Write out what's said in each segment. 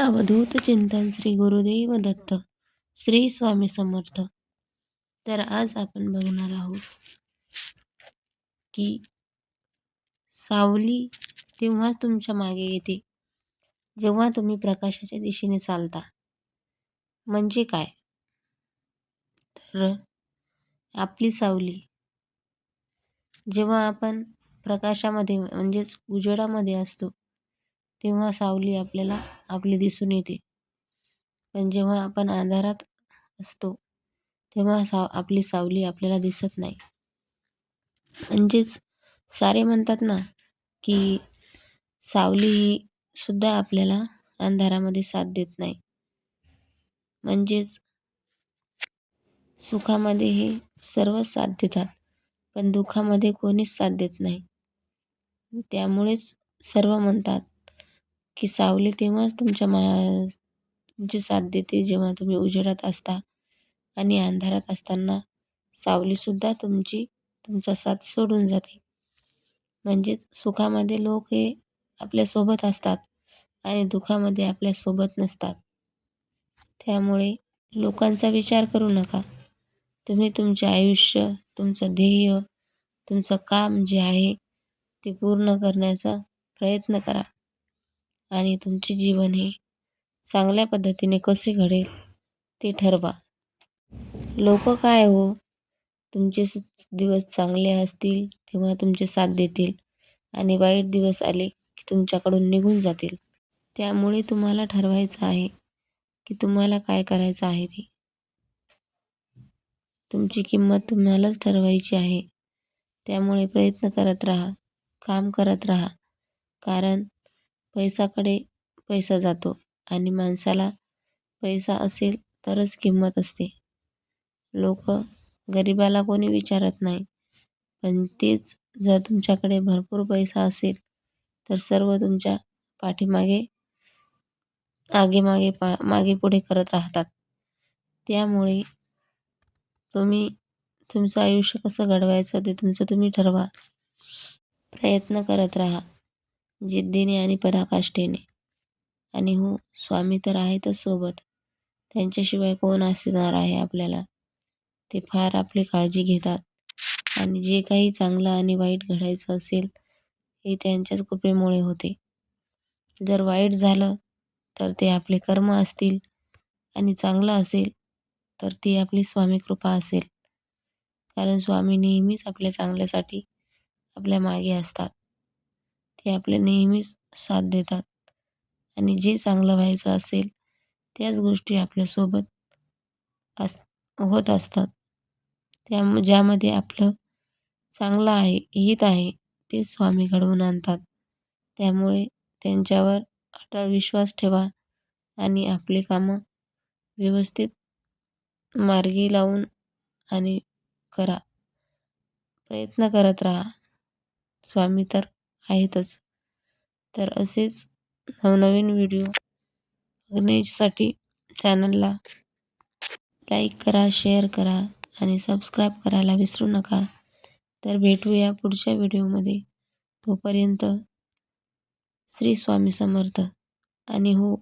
अवधूत चिंतन श्री गुरुदेव दत्त श्री स्वामी समर्थ. तर आज आपण बघणार आहोत की सावली तेव्हाच तुमच्या मागे येते जेव्हा तुम्ही प्रकाशाच्या दिशेने चालता. म्हणजे काय? तर आपली सावली जेव्हा आपण प्रकाशामध्ये म्हणजेच उजेडामध्ये असतो तेव्हा सावली आपल्याला आपली दिसून येते. पण जेव्हा आपण अंधारात असतो तेव्हा साव आपली सावली आपल्याला दिसत नाही. म्हणजेच सारे म्हणतात ना की सावली ही सुद्धा आपल्याला अंधारामध्ये साथ देत नाही. म्हणजेच सुखामध्ये हे सर्व साथ देतात पण दुःखामध्ये कोणीच साथ देत नाही. त्यामुळेच सर्व म्हणतात की सावली तेव्हाच तुमच्या मा तुमची साथ देते जेव्हा तुम्ही उजेडात असता आणि अंधारात असताना सावलीसुद्धा तुमची तुमचा साथ सोडून जाते. म्हणजेच सुखामध्ये लोक हे आपल्यासोबत असतात आणि दुःखामध्ये आपल्यासोबत नसतात. त्यामुळे लोकांचा विचार करू नका. तुम्ही तुमचे आयुष्य तुमचं ध्येय तुमचं काम जे आहे ते पूर्ण करण्याचा प्रयत्न करा. आणि तुमचे जीवन हे चांगल्या पद्धतीने कसे घडेल ते ठरवा. लोक काय हो? तुमचे दिवस चांगले असतील तेव्हा तुमचे साथ देतील आणि वाईट दिवस आले की तुमच्याकडून निघून जातील. त्यामुळे तुम्हाला ठरवायचं आहे की तुम्हाला काय करायचं आहे ते. तुमची किंमत तुम्हालाच ठरवायची आहे. त्यामुळे प्रयत्न करत राहा काम करत राहा. कारण पैशाकडे पैसा जातो आणि माणसाला पैसा असेल तरच किंमत असते. लोक गरिबाला कोणी विचारत नाही पण तेच जर तुमच्याकडे भरपूर पैसा असेल तर सर्व तुमच्या पाठीमागे आगेमागे पा मागे पुढे करत राहतात. त्यामुळे तुम्ही तुमचं आयुष्य कसं घडवायचं ते तुमचं तुम्ही ठरवा. प्रयत्न करत राहा. जिद्दीने आणि पराकाष्ठेने. आणि हो स्वामी तर आहेतच सोबत. त्यांच्याशिवाय कोण असणार आहे आपल्याला? ते फार आपली काळजी घेतात. आणि जे काही चांगलं आणि वाईट घडायचं असेल हे त्यांच्याच कृपेमुळे होते. जर वाईट झालं तर ते आपले कर्म असतील. आणि चांगलं असेल तर ती आपली स्वामी कृपा असेल. कारण स्वामी नेहमीच आपल्या चांगल्यासाठी आपल्या मागे असतात. ते आपले नेहमीच साथ देतात. आणि जे चांगलं व्हायचं असेल त्याच गोष्टी आपल्यासोबत अस होत असतात. त्या ज्यामध्ये आपलं चांगलं आहे हित आहे ते स्वामी घडवून आणतात. त्यामुळे त्यांच्यावर अटळ विश्वास ठेवा आणि आपली कामं व्यवस्थित मार्गी लावून आणि करा. प्रयत्न करत राहा. स्वामी तर आहेतच. तर असेच नवनवीन व्हिडिओ बघण्यासाठी चॅनलला लाईक करा शेअर करा आणि सबस्क्राईब करायला विसरू नका. तर भेटूया पुढच्या व्हिडिओमध्ये. तोपर्यंत श्री स्वामी समर्थ. आणि हो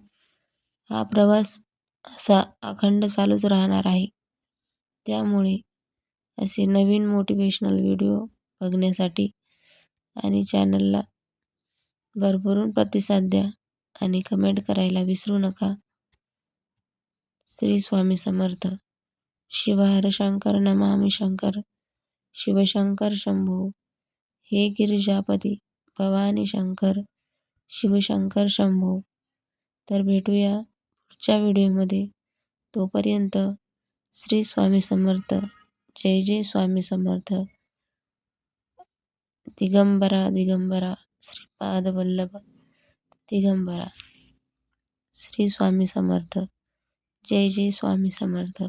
हा प्रवास असा अखंड चालूच राहणार आहे. त्यामुळे असे नवीन मोटिवेशनल व्हिडिओ बघण्यासाठी आणि चॅनलला भरभरून प्रतिसाद द्या आणि कमेंट करायला विसरू नका. श्री स्वामी समर्थ. शिवहर शंकर नमामि शंकर. शिवशंकर शंभो. हे गिरिजापती भवानी शंकर. शिवशंकर शंभो. तर भेटूया पुढच्या व्हिडिओमध्ये. तोपर्यंत श्री स्वामी समर्थ. जय जय स्वामी समर्थ. दिगंबरा दिगंबरा श्रीपादवल्लभ दिगंबरा। श्री स्वामी समर्थ। जय जय स्वामी समर्थ।